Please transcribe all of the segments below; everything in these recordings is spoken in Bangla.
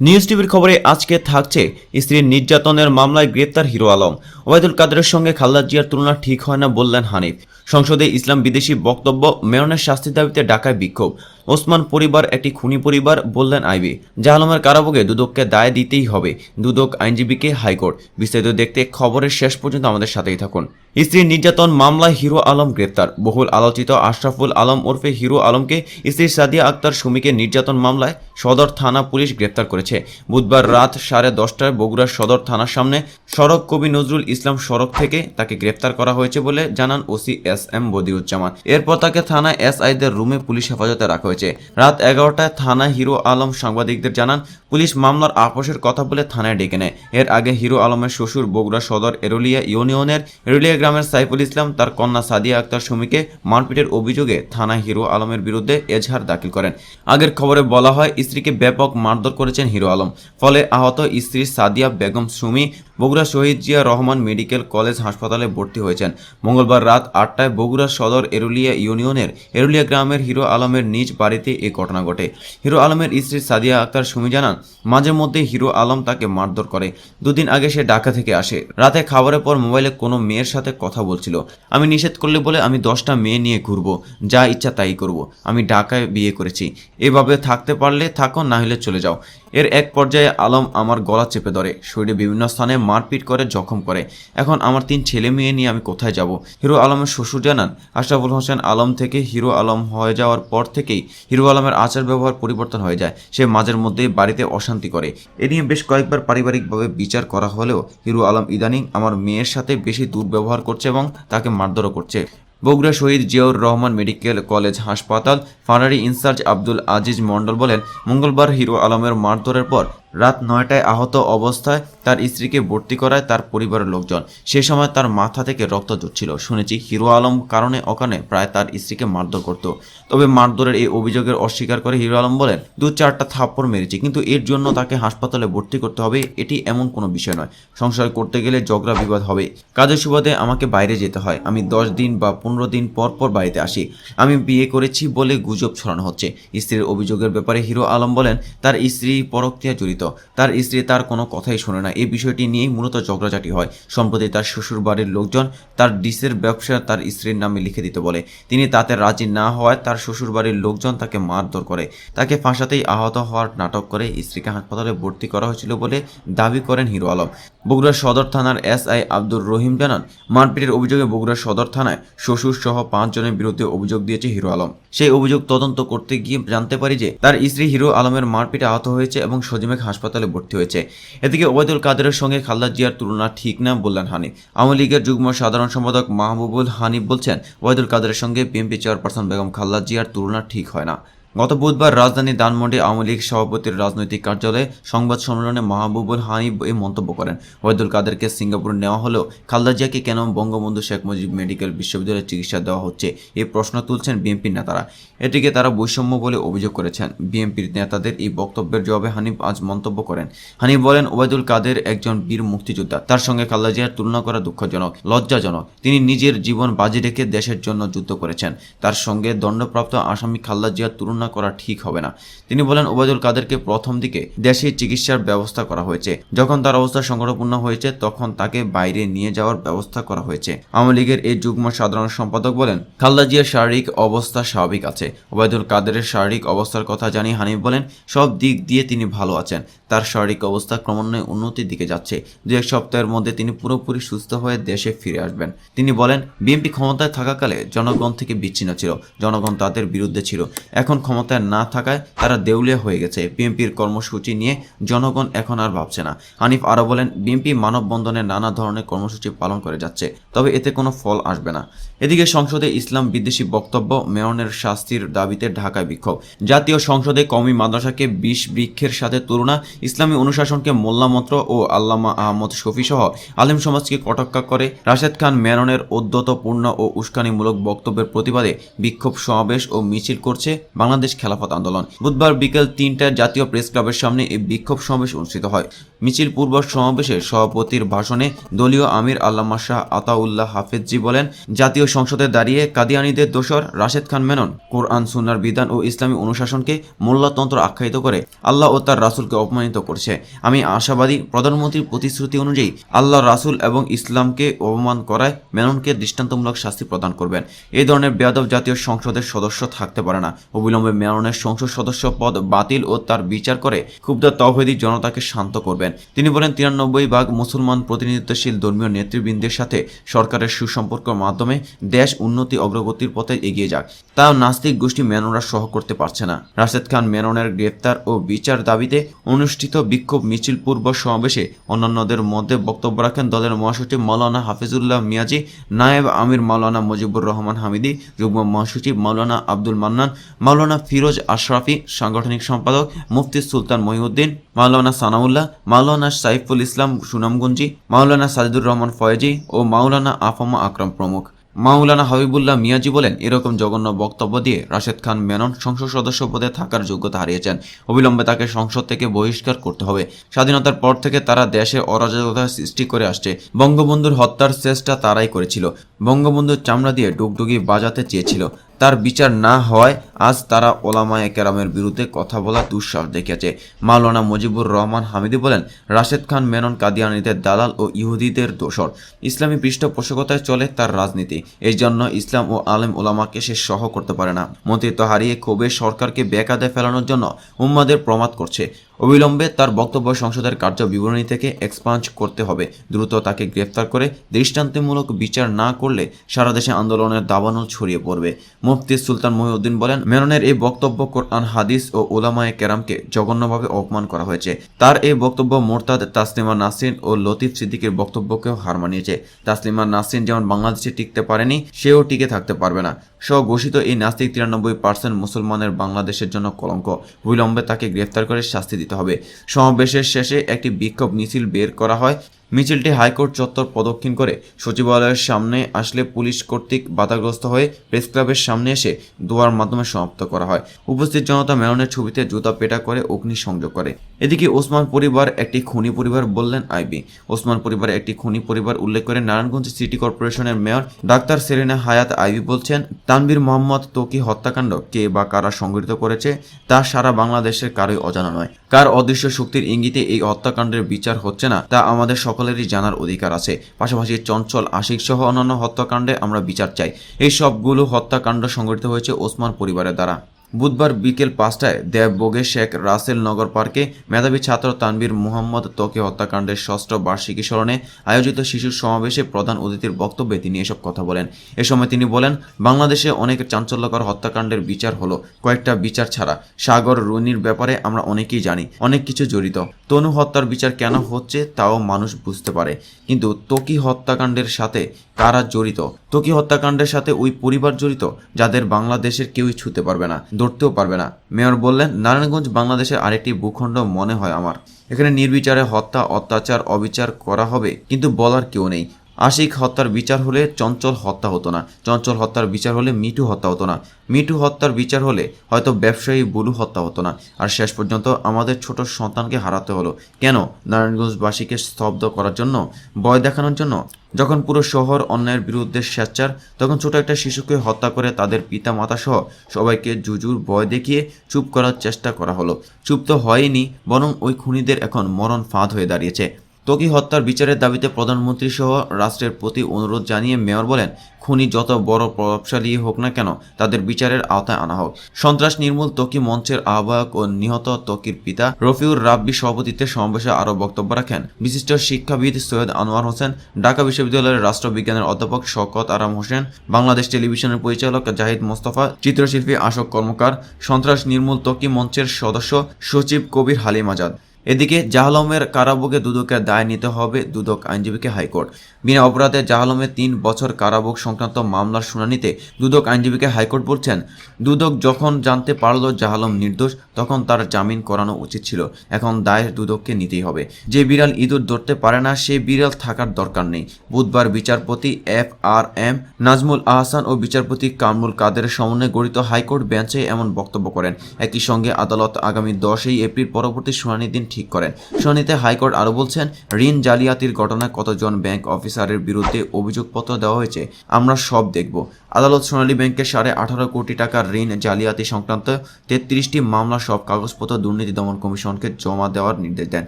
নিউজ টিভির খবরে আজকে থাকছে স্ত্রীর নির্যাতনের মামলায় গ্রেপ্তার হিরো আলম। ওবায়দুল কাদেরের সঙ্গে খালেদা জিয়ার তুলনা ঠিক হয় না বললেন হানিফ। সংসদে ইসলাম বিদেশি বক্তব্য মেয়নের শাস্তি দাবিতে ডাকায় বিক্ষোভ। ওসমান পরিবার একটি খুনি পরিবার বললেন আইবি। জাহালমের কারাভোগে দুদককে দায় দিতেই হবে। দুদক আইনজীবীকে হাইকোর্ট। বিস্তারিত দেখতে খবরের শেষ পর্যন্ত আমাদের সাথেই থাকুন। স্ত্রীর নির্যাতন মামলায় হিরো আলম গ্রেপ্তার। বহুল আলোচিত আশরাফুল আলম ওরফে হিরো আলমকে স্ত্রী সাদিয়া আক্তার সুমিকে নির্যাতন মামলায় সদর থানা পুলিশ গ্রেপ্তার করেছে। বুধবার রাত সাড়ে দশটায় বগুড়ার সদর থানার সামনে সড়ক কবি নজরুল ইসলাম সড়ক থেকে তাকে গ্রেপ্তার করা হয়েছে বলে জানান ওসি এস এম বদিউজ্জামান। এরপর তাকে থানায় এস আইদের রুমে পুলিশ হেফাজতে রাখা হয়েছে। রাত এগারোটায় থানা হিরো আলম সাংবাদিকদের জানান, পুলিশ মামলার আপোষের কথা বলে থানায় ডেকে নেয়। এর আগে হিরো আলমের শ্বশুর বগুড়া সদর এরুলিয়া ইউনিয়নের এরুলিয়া গ্রামের সাইফুল ইসলাম, তার কন্যা সাদিয়া আক্তার সুমিকে মারপিটের অভিযোগে থানা হিরো আলমের বিরুদ্ধে এজাহার দাখিল করেন। আগের খবরে বলা হয়, স্ত্রীকে ব্যাপক মারধর করেছেন হিরো আলম। ফলে আহত স্ত্রী সাদিয়া বেগম সুমি বগুড়া শহীদ জিয়া রহমান মেডিকেল কলেজ হাসপাতালে ভর্তি হয়েছেন। মঙ্গলবার রাত আটটায় বগুড়া সদর এরুলিয়া ইউনিয়নের এরুলিয়া গ্রামের হিরো আলমের নিজ বাড়িতে এই ঘটনা ঘটে। হিরো আলমের স্ত্রী সাদিয়া আক্তার সুমি জানান, মাঝে মধ্যে হিরো আলম তাকে মারধর করে। দুদিন আগে সে ঢাকা থেকে আসে। রাতে খাবারের পর মোবাইলে কোনো মেয়ের সাথে কথা বলছিল। আমি নিষেধ করলে বলে আমি দশটা মেয়ে নিয়ে ঘুরবো। যা ইচ্ছা তাই করব। আমি ঢাকায় বিয়ে করেছি। এভাবে থাকতে পারলে থাকো, না হলে চলে যাও। এর এক পর্যায়ে আলম আমার গলা চেপে ধরে। শরীরে বিভিন্ন স্থানে মারপিট করে, জখম করে। এখন আমার তিন ছেলে মেয়ে নিয়ে আমি কোথায় যাব? হিরো আলমের শ্বশুর জানান, আশরাফুল হোসেন আলম থেকে হিরো আলম হয়ে যাওয়ার পর থেকেই হিরো আলমের আচার ব্যবহার পরিবর্তন হয়ে যায়। সে মাঝের মধ্যেই বাড়িতে অশান্তি করে। এ নিয়ে বেশ কয়েকবার পারিবারিকভাবে বিচার করা হলেও হিরো আলম ইদানিং আমার মেয়ের সাথে বেশি দুর্ব্যবহার করছে এবং তাকে মারধরও করছে। বগুড়া শহীদ জিয়াউর রহমান মেডিকেল কলেজ হাসপাতাল, ফানারি ইনচার্জ আব্দুল আজিজ মণ্ডল বলেন, মঙ্গলবার হিরো আলমের মারধরের পর রাত নয়টায় আহত অবস্থায় তার স্ত্রীকে ভর্তি করায় তার পরিবারের লোকজন। সে সময় তার মাথা থেকে রক্ত জুটছিল। শুনেছি হিরো আলম কারণে অকারণে প্রায় তার স্ত্রীকে মারধর করত। তবে মারধরের এই অভিযোগের অস্বীকার করে হিরো আলম বলেন, দু চারটা থাপ্পড় মেরেছি, কিন্তু এর জন্য তাকে হাসপাতালে ভর্তি করতে হবে, এটি এমন কোনো বিষয় নয়। সংসার করতে গেলে ঝগড়া বিবাদ হবে। কাজের সুবাদে আমাকে বাইরে যেতে হয়। আমি দশ দিন বা পনেরো দিন পর পর বাড়িতে আসি। আমি বিয়ে করেছি বলে গুজব ছড়ানো হচ্ছে। স্ত্রীর অভিযোগের ব্যাপারে হিরো আলম বলেন, তার স্ত্রী পরক্রিয়া জড়িত। তার স্ত্রী তার কোনো কথাই শোনে না। এই বিষয়টি নিয়েই মূলত ঝগড়াঝাটি হয়। সম্প্রতি তার শ্বশুর বাড়ির লোকজন তার ডিসের ব্যবসা তার স্ত্রীর নামে লিখে দিতে বলে। তিনি তাতে রাজি না হওয়ায় তার শ্বশুর বাড়ির লোকজন তাকে মারধর করে। তাকে ফাঁসাতেই আহত হওয়ার নাটক করে স্ত্রীকে হাসপাতালে ভর্তি করা হয়েছিল বলে দাবি করেন হিরো আলম। বগুড়া সদর থানার এসআই আব্দুর রহিম জানান, মারপিটের অভিযোগে বগুড়া সদর থানায় শ্বশুর সহ পাঁচজনের বিরুদ্ধে অভিযোগ দিয়েছে হিরো আলম। সেই অভিযোগ তদন্ত করতে গিয়ে জানতে পারি যে তার স্ত্রী হিরো আলমের মারপিটে আহত হয়েছে এবং সজিমেক হাসপাতালে ভর্তি হয়েছে। এদিকে ওবায়দুল কাদেরের সঙ্গে খালদা জিয়ার তুলনা ঠিক না, বললেন হানিফ। আওয়ামী লীগের যুগ্ম সাধারণ সম্পাদক মাহবুবুল হানিফ বলছেন, ওবায়দুল কাদেরের সঙ্গে বিএনপি চেয়ারপারসন বেগম খালদা জিয়ার তুলনা ঠিক হয় না। গত বুধবার রাজধানী ধানমন্ডি আওয়ামী লীগ সভাপতির রাজনৈতিক কার্যালয়ে সংবাদ সম্মেলনে মাহবুবুল হানিফ এই মন্তব্য করেন। ওয়াহিদুল কাদেরকে সিঙ্গাপুর নেওয়া হলেও খালদা জিয়াকে কেন বঙ্গবন্ধু শেখ মুজিব মেডিকেল বিশ্ববিদ্যালয়ে চিকিৎসা দেওয়া হচ্ছে এই প্রশ্ন তুলছেন বিএনপির নেতারা। এটিকে তারা বৈষম্য বলে অভিযোগ করেছেন। বিএনপির নেতাদের এই বক্তব্যের জবাবে হানিফ আজ মন্তব্য করেন। হানিফ বলেন, ওবায়দুল কাদের একজন বীর মুক্তিযোদ্ধা। তার সঙ্গে খালদা জিয়ার তুলনা করা দুঃখজনক, লজ্জাজনক। তিনি নিজের জীবন বাজি রেখে দেশের জন্য যুদ্ধ করেছেন। তার সঙ্গে দণ্ডপ্রাপ্ত আসামি খালদা জিয়ার তুলনা করা ঠিক হবে না। তিনি বলেন, ওবায়দুল কাদেরকে প্রথম দিকে দেশে চিকিৎসার ব্যবস্থা করা হয়েছে। যখন তার অবস্থা সংকটপূর্ণ হয়েছে, তখন তাকে বাইরে নিয়ে যাওয়ার ব্যবস্থা করা হয়েছে। আওয়ামী লীগের এই যুগ্ম সাধারণ সম্পাদক বলেন, খালদা জিয়ার শারীরিক অবস্থা স্বাভাবিক আছে। ওবায়দুল কাদেরের শারীরিক অবস্থার কথা জানিয়ে হানিফ বলেন, সব দিক দিয়ে তিনি ভালো আছেন। তার শারীরিক অবস্থা ক্রমান্বয়ে উন্নতির দিকে যাচ্ছে। দু এক সপ্তাহের মধ্যে তিনি পুরোপুরি সুস্থ হয়ে দেশে ফিরে আসবেন। তিনি বলেন, বিএনপি ক্ষমতায় থাকাকালে জনগণ থেকে বিচ্ছিন্ন ছিল, জনগণ তাদের বিরুদ্ধে ছিল। এখন ক্ষমতায় না থাকায় তারা দেউলিয়া হয়ে গেছে। বিএনপির কর্মসূচি নিয়ে জনগণ এখন আর ভাবছে না। হানিফ আরও বলেন, বিএনপি মানববন্ধনে নানা ধরনের কর্মসূচি পালন করে যাচ্ছে, তবে এতে কোনো ফল আসবে না। এদিকে সংসদে ইসলাম বিদ্বেষী বক্তব্য মেয়নের শাস্তির দাবিতে ঢাকায় বিক্ষোভ। জাতীয় সংসদে কমি মাদ্রাসাকে বিষ বৃক্ষের সাথে তুলনা ইসলামী অনুশাসনকে মোল্লামন্ত্র ও আল্লামা আহমদ শফি সহ আলেম সমাজকে কটাক্ষা করে। রাশেদ খান মেননের উদ্যতপূর্ণ ও উস্কানিমূলক বক্তব্যের প্রতিবাদে বিক্ষোভ সমাবেশ ও মিছিল করছে বাংলাদেশ খেলাফত আন্দোলন। বুধবার বিকেল তিনটায় জাতীয় প্রেস ক্লাবের সামনে এই বিক্ষোভ সমাবেশ অনুষ্ঠিত হয়। মিছিল পূর্ব সমাবেশে সভাপতির ভাষণে দলীয় আমির আল্লামা শাহ আতাউল্লাহ হাফেজজি বলেন, জাতীয় সংসদে দাঁড়িয়ে কাদিয়ানিদের দোসর রাশেদ খান মেনন, কোরআন, সুন্নার বিধান ও ইসলামী অনুশাসনকে মোল্লাতন্ত্র আখ্যায়িত করে আল্লাহ ও তার রাসুলকে অপমানিত করছে। আমি আশাবাদী প্রধানমন্ত্রীর প্রতিশ্রুতি অনুযায়ী আল্লাহ রাসূল এবং ইসলামকে অপমান করায় মেননকে দৃষ্টান্তমূলক শাস্তি প্রদান করবেন। এই ধরনের বেয়াদব জাতীয় সংসদের সদস্য থাকতে পারে না। অবিলম্বে মেননের সংসদ সদস্য পদ বাতিল ও তার বিচার করে ক্ষুব্ধ তৌহিদি জনতাকে শান্ত করবেন তিনি বলেন, তিরানব্বই ভাগ মুসলমান প্রতিনিধিত্বশীল ধর্মীয় নেতৃবৃন্দের সাথে সরকারের সুসম্পর্কের মাধ্যমে দেশ উন্নতি অগ্রগতির পথে এগিয়ে যাক। তাও নাস্তিক গোষ্ঠী মেননরা সহ করতে পারছে না। রাশেদ খান মেননের গ্রেপ্তার ও বিচার দাবিতে অনুষ্ঠিত বিক্ষোভ মিছিল পূর্ব সমাবেশে অন্যান্যদের মধ্যে বক্তব্য রাখেন দলের মহাসচিব মাওলানা হাফিজুল্লাহ মিয়াজি, নায়েব আমির মাওলানা মুজিবুর রহমান হামিদি, যুগ্ম মহাসচিব মাওলানা আব্দুল মান্নান, মাওলানা ফিরোজ আশরাফি, সাংগঠনিক সম্পাদক মুফতি সুলতান মহিউদ্দিন, মাওলানা সানাউল্লাহ মাওলানা সাইফুল ইসলাম সুনামগঞ্জি, মাওলানা সাজিদুর রহমান ফয়েজি ও মাওলানা আফামা আকরাম প্রমুখ। মাওলানা হাবিবুল্লাহ মিয়াজি বলেন, এরকম জঘন্য বক্তব্য দিয়ে রাশেদ খান মেনন সংসদ সদস্য পদে থাকার যোগ্যতা হারিয়েছেন। অবিলম্বে তাকে সংসদ থেকে বহিষ্কার করতে হবে। স্বাধীনতার পর থেকে তারা দেশে অরাজকতা সৃষ্টি করে আসছে। বঙ্গবন্ধুর হত্যার চেষ্টা তারাই করেছিল। বঙ্গবন্ধুর চামড়া দিয়ে ডুগডুগি বাজাতে চেয়েছিল। তার বিচার না হওয়ায় আজ তারা ওলামায়ে কেরামের বিরুদ্ধে কথা বলা দুঃসাহস দেখিয়েছে। মাওলানা মুজিবুর রহমান হামিদি বলেন, রাশেদ খান, মেনন কাদিয়ানিদের দালাল ও ইহুদিদের দোসর ইসলামী পৃষ্ঠপোষকতায় চলে তার রাজনীতি। এই জন্য ইসলাম ও আলেম ওলামাকে সে সহ করতে পারে না। মন্ত্রিত্ব হারিয়ে ক্ষোভে সরকারকে বেকাদে ফেলানোর জন্য উম্মাদের প্রমাদ করছে। অবিলম্বে তার বক্তব্য সংসদের কার্য বিবরণী থেকে এক্সপাঞ্জ করতে হবে। দ্রুত তাকে গ্রেফতার করে দৃষ্টান্তমূলক বিচার না করলে সারা দেশে আন্দোলনের দাবানল ছড়িয়ে পড়বে। মুফতি সুলতান মহিউদ্দিন বলেন, মেননের এই বক্তব্য কোরআন, হাদিস ও ওলামায়ে কেরামকে জঘন্যভাবে অপমান করা হয়েছে। তার এই বক্তব্য মোরতাদ তাসলিমা নাসরিন ও লতিফ সিদ্দিকের বক্তব্যকেও হার মানিয়েছে। তাসলিমা নাসরিন যেমন বাংলাদেশে টিকতে পারেনি, সেও টিকে থাকতে পারবে না। স্বঘোষিত এই নাস্তিক তিরানব্বই পার্সেন্ট মুসলমানের বাংলাদেশের জন্য কলঙ্ক। বিলম্বে তাকে গ্রেফতার করে শাস্তি দিতে হবে। সমাবেশের শেষে একটি বিক্ষোভ মিছিল বের করা হয়। মিছিলটি হাইকোর্ট চত্বর প্রদক্ষিণ করে সচিবালয়ের সামনে আসলে পুলিশ কর্তৃক বাধাগ্রস্ত হয়ে প্রেস ক্লাবের সামনে এসে দোয়ার মাধ্যমে সমাপ্ত করা হয়। উপস্থিত জনতা মেরনের ছবিতে জুতা পেটা করে অগ্নি সংযোগ করে। এদিকে ওসমান পরিবার একটি খুনি পরিবার বললেন আইবি। ওসমান পরিবার একটি খুনি পরিবার উল্লেখ করে নারায়ণগঞ্জ সিটি কর্পোরেশনের মেয়র ডাক্তার সেরেনা হায়াত আইবি বলছেন তানবীর মোহাম্মদ তোকি হত্যাকাণ্ড কে বা কারা সংগঠিত করেছে তা সারা বাংলাদেশের কারোই অজানা নয়। কার অদৃশ্য শক্তির ইঙ্গিতে এই হত্যাকাণ্ডের বিচার হচ্ছে না তা আমাদের সকলেরই জানার অধিকার আছে। পাশাপাশি চঞ্চল, আশিক সহ অন্যান্য হত্যাকাণ্ডে আমরা বিচার চাই। এই সবগুলো হত্যাকাণ্ড সংগঠিত হয়েছে ওসমান পরিবারের দ্বারা। বুধবার বিকেল পাঁচটায় দেববোগে শেখ রাসেল নগর পার্কে মেধাবী ছাত্র তানবীর মুহাম্মদ তোকে হত্যাকাণ্ডের ষষ্ঠ বার্ষিকী স্মরণে আয়োজিত শিশুর সমাবেশে প্রধান অতিথির বক্তব্যে তিনি এসব কথা বলেন। এ সময় তিনি বলেন, বাংলাদেশে অনেক চাঞ্চল্যকর হত্যাকাণ্ডের বিচার হলো। কয়েকটা বিচার ছাড়া সাগর রুনির ব্যাপারে আমরা অনেকেই জানি, অনেক কিছু জড়িত। তনু হত্যার বিচার কেন হচ্ছে তাও মানুষ বুঝতে পারে। কিন্তু তোকি হত্যাকাণ্ডের সাথে কারা জড়িত? তোকি হত্যাকাণ্ডের সাথে ওই পরিবার জড়িত? যাদের বাংলাদেশের কেউই ছুতে পারবে না। ধরতেও পারবে না। মেয়র বললেন, নারায়ণগঞ্জ বাংলাদেশের আরেকটি ভূখণ্ড মনে হয় আমার। এখানে নির্বিচারে হত্যা, অত্যাচার, অবিচার করা হবে, কিন্তু বলার কেউ নেই। আশিক হত্যার বিচার হলে চঞ্চল হত্যা হতো না। চঞ্চল হত্যার বিচার হলে মিঠু হত্যা হতো না। মিঠু হত্যার বিচার হলে হয়তো ব্যবসায়ী বুলু হত্যা হতো না। আর শেষ পর্যন্ত আমাদের ছোট সন্তানকে হারাতে হলো। কেন? নারায়ণগঞ্জবাসীকে স্তব্ধ করার জন্য? ভয় দেখানোর জন্য? যখন পুরো শহর অন্যায়ের বিরুদ্ধে স্বেচ্ছার, তখন ছোট একটা শিশুকে হত্যা করে তাদের পিতা মাতা সহ সবাইকে জুজুর ভয় দেখিয়ে চুপ করার চেষ্টা করা হলো। চুপ তো হয়নি বরং ওই খুনিদের এখন মরণ ফাঁদ হয়ে দাঁড়িয়েছে। তোকি হত্যার বিচারের দাবিতে প্রধানমন্ত্রী সহ রাষ্ট্রের প্রতি অনুরোধ জানিয়ে মেয়র বলেন, খুনি যত বড় প্রভাবশালী হোক না কেন, তাদের বিচারের আওতায় আনা হোক। সন্ত্রাস নির্মূল তকি মঞ্চের আহ্বায়ক ও নিহত তকির পিতা রফিউর রাব্বি সভাপতিত্বে সমাবেশে আরও বক্তব্য রাখেন। বিশিষ্ট শিক্ষাবিদ সৈয়দ আনোয়ার হোসেন, ঢাকা বিশ্ববিদ্যালয়ের রাষ্ট্রবিজ্ঞানের অধ্যাপক শওকত আরাম হোসেন, বাংলাদেশ টেলিভিশনের পরিচালক জাহিদ মোস্তফা, চিত্রশিল্পী আশোক কর্মকার, সন্ত্রাস নির্মূল তকি মঞ্চের সদস্য সচিব কবির হালিম আজাদ। এদিকে জাহালমের কারাভোগে দুদকের দায় নিতে হবে দুদক আইনজীবীকে হাইকোর্ট। বিনা অপরাধে জাহালমের তিন বছর কারাভোগ সংক্রান্ত মামলার শুনানিতে দুদক আইনজীবীকে হাইকোর্ট বলছেন, দুদক যখন জানতে পারল জাহালম নির্দোষ, তখন তার জামিন করানো উচিত ছিল। এখন দায় দুদককে নিতেই হবে। যে বিড়াল ইঁদুর ধরতে পারে না, সে বিড়াল থাকার দরকার নেই। বুধবার বিচারপতি F R M Nazmul Ahsan ও বিচারপতি কামরুল কাদের সমন্বয়ে গঠিত হাইকোর্ট বেঞ্চে এমন বক্তব্য করেন। একই সঙ্গে আদালত আগামী দশই এপ্রিল পরবর্তী শুনানির দিন ঠিক করেন। শুনানিতে হাইকোর্ট আরও বলছেন, ঋণ জালিয়াতির ঘটনায় কতজন ব্যাংক অফিসারের বিরুদ্ধে অভিযোগপত্র দেওয়া হয়েছে, আমরা সব দেখব। আদালত সোনালী ব্যাংকের সাড়ে আঠারো কোটি টাকার ঋণ জালিয়াতি সংক্রান্ত তেত্রিশটি মামলা সব কাগজপত্র দুর্নীতি দমন কমিশনকে জমা দেওয়ার নির্দেশ দেন।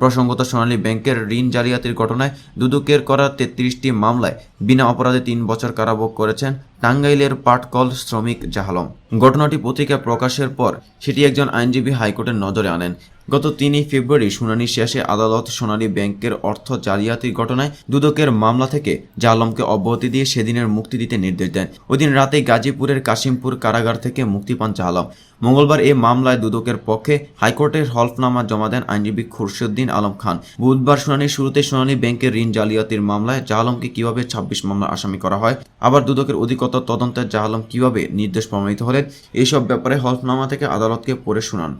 প্রসঙ্গত, সোনালী ব্যাংকের ঋণ জালিয়াতির ঘটনায় দুদকের করা তেত্রিশটি মামলায় বিনা অপরাধে তিন বছর কারাভোগ করেছেন টাঙ্গাইলের পাটকল শ্রমিক জাহালম। ঘটনাটি পত্রিকা প্রকাশের পর সেটি একজন আইনজীবী হাইকোর্টের নজরে আনেন। গত তিনই ফেব্রুয়ারি শুনানি শেষে আদালত সোনালী ব্যাংকের অর্থ জালিয়াতির ঘটনায় দুদকের মামলা থেকে জালমকে অব্যাহতি দিয়ে সেদিনের মুক্তি দিতে নির্দেশ দেন। ওইদিন রাতে গাজীপুরের কাশিমপুর কারাগার থেকে মুক্তি পান জাহালম মঙ্গলবার এই মামলায় দুদকের পক্ষে হাইকোর্টের হলফনামা জমা দেন আইনজীবী খুরশেদ্দিন আলম খান। বুধবার শুনানির শুরুতে সোনালী ব্যাংকের ঋণ জালিয়াতির মামলায় জাহালমকে কীভাবে ছাব্বিশ মামলা আসামি করা হয়, আবার দুদকের অধিকতর তদন্তে জাহালম কীভাবে নির্দেশ প্রমাণিত হলেন এইসব ব্যাপারে হলফনামা থেকে আদালতকে পড়ে শোনান।